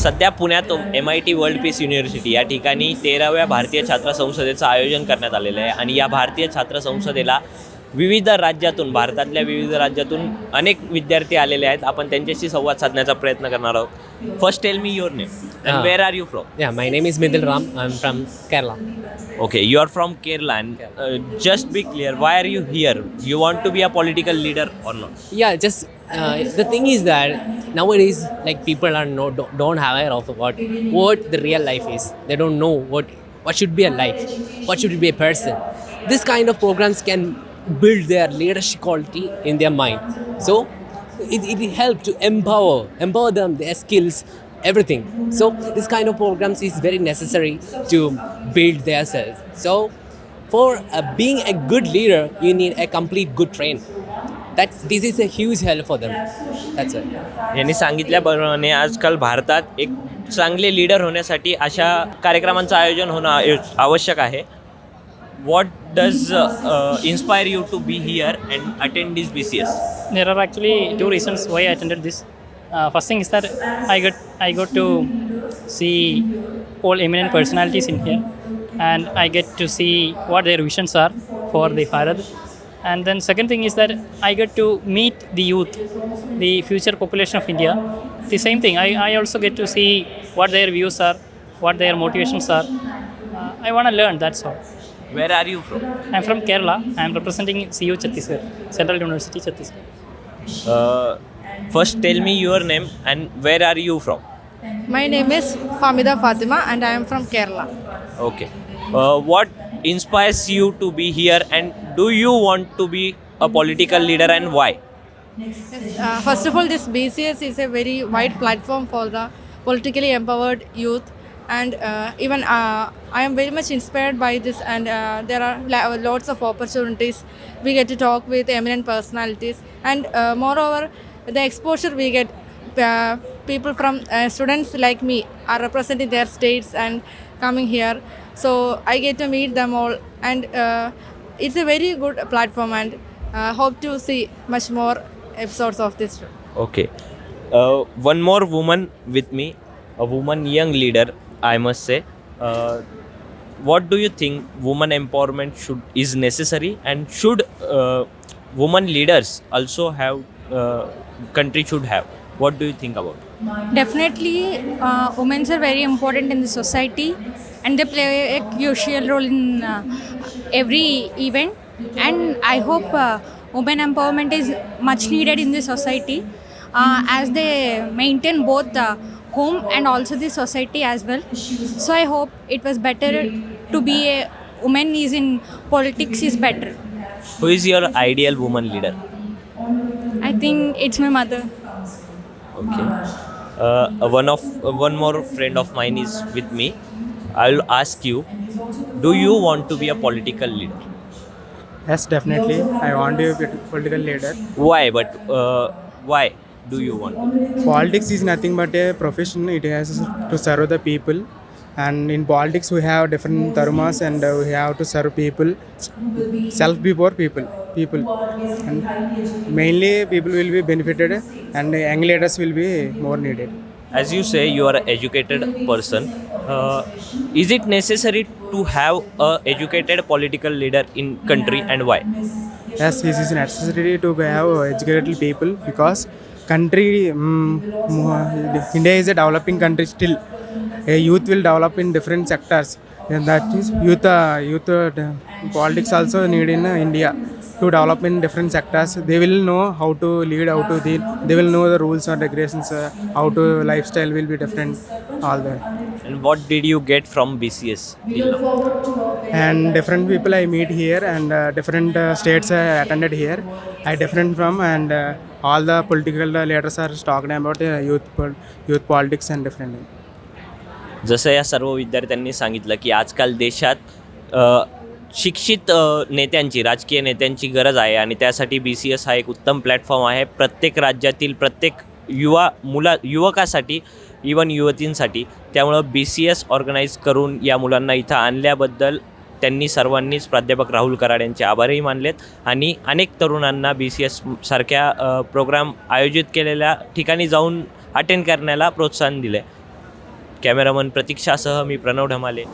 सध्या पुण्यात M I T world peace university या ठिकाणी तेराव्या भारतीय छात्र संसदेचं आयोजन करण्यात आलेलं आहे. आणि या भारतीय छात्र संसदेला विविध राज्यातून भारतातल्या विविध राज्यातून अनेक विद्यार्थी आलेले आहेत. आपण त्यांच्याशी संवाद साधण्याचा प्रयत्न करणार आहोत. First tell me your name where are you from yeah my name is Midhil Ram I am from Kerala okay you are from Kerala and just be clear why are you here you want to be a political leader or not yeah just the thing is that now it is like people are no don't have uh of what what the real life is they don't know what what should be a life what should be a person this kind of programs can build their leadership quality in their mind. So it, it helps to empower empower them their skills everything so this kind of programs is very necessary to build their self so for uh, being a good leader you need a complete good train that's this is a huge help for them that's it यांनी सांगितल्याप्रमाणे आजकाल भारतात एक चांगले leader होण्यासाठी अशा कार्यक्रमांचं आयोजन होणं आवश्यक आहे what does uh, uh, inspire you to be here and attend this BCS? There are actually two reasons why I attended this. Uh, first thing is that I got I got to see all eminent personalities in here, and I get to see what their visions are for the Bharat. And then second thing is that I get to meet the youth, the future population of India. The same thing. I, I also get to see what their views are, what their motivations are. Uh, I want to learn. That's all. Where are you from? I'm from Kerala. I'm representing CU Chhattisgarh, Central University Chhattisgarh. Uh, first, tell me your name and where are you from? My name is Famida Fatima and I am from Kerala. Okay. Uh, what inspires you to be here and do you want to be a political leader and why? Uh, first of all, this BCS is a very wide platform for the politically empowered youth and uh, even uh, I am very much inspired by this. And uh, there are la- lots of opportunities. We get to talk with eminent personalities, and uh, moreover, the exposure we get. Uh, people from uh, students like me are representing their states and coming here, so I get to meet them all, and uh, it's a very good platform. And uh, hope to see much more episodes of this. Okay. Uh, one more woman with me, a woman young leader, I must say. Uh, what do you think woman empowerment should is necessary and should uh, woman leaders also have uh, country should have? What do you think about? Definitely, uh, women are very important in the society and they play a crucial role in uh, every event. And I hope uh, women empowerment is much needed in the society uh, as they maintain both the home and also the society as well. So I hope it was better to be a woman is in politics is better. Who is your ideal woman leader? I think it's my mother. Okay. Uh, one of uh, one more friend of mine is with me. I'll ask you: Do you want to be a political leader? Yes, definitely. I want to be a political leader. Why? But uh, why do you want? Politics is nothing but a profession. It has to serve the people. And in politics, we have different dharmas and uh, we have to serve people. Self before people. People. And mainly, people will be benefited and young leaders will be more needed. As you say, you are an educated person. Uh, is it necessary to have a educated political leader in country, and why? Yes, this is necessary to have educated people because country, um, India is a developing country still. A youth will develop in different sectors. And that is youth, uh, youth uh, politics also need in uh, India to develop in different sectors. They will know how to lead, how to deal. They will know the rules and regulations, uh, how to lifestyle will be different, all that. And what did you get from BCS? and different people I meet here and uh, different uh, states I attended here. I different from and uh, all the political leaders are talking about uh, youth pol- youth politics and जसं या सर्व विद्यार्थ्यांनी सांगितलं की आजकाल देशात अ, शिक्षित अ, नेत्यांची राजकीय नेत्यांची गरज आहे आणि त्यासाठी बी सी एस हा एक उत्तम प्लॅटफॉर्म आहे. प्रत्येक राज्यातील प्रत्येक युवा मुला युवकासाठी इवन युवतींसाठी. त्यामुळं बी सी एस ऑर्गनाईज करून या मुलांना इथं आणल्याबद्दल त्यांनी सर्वांनीच प्राध्यापक राहुल कराड यांचे आभारही मानलेत आणि अनेक तरुणांना बी सी एस सारख्या प्रोग्राम आयोजित केलेल्या ठिकाणी जाऊन अटेंड करण्याला प्रोत्साहन दिले कॅमेरामन प्रतीक्षासह मी प्रणव ढमाले.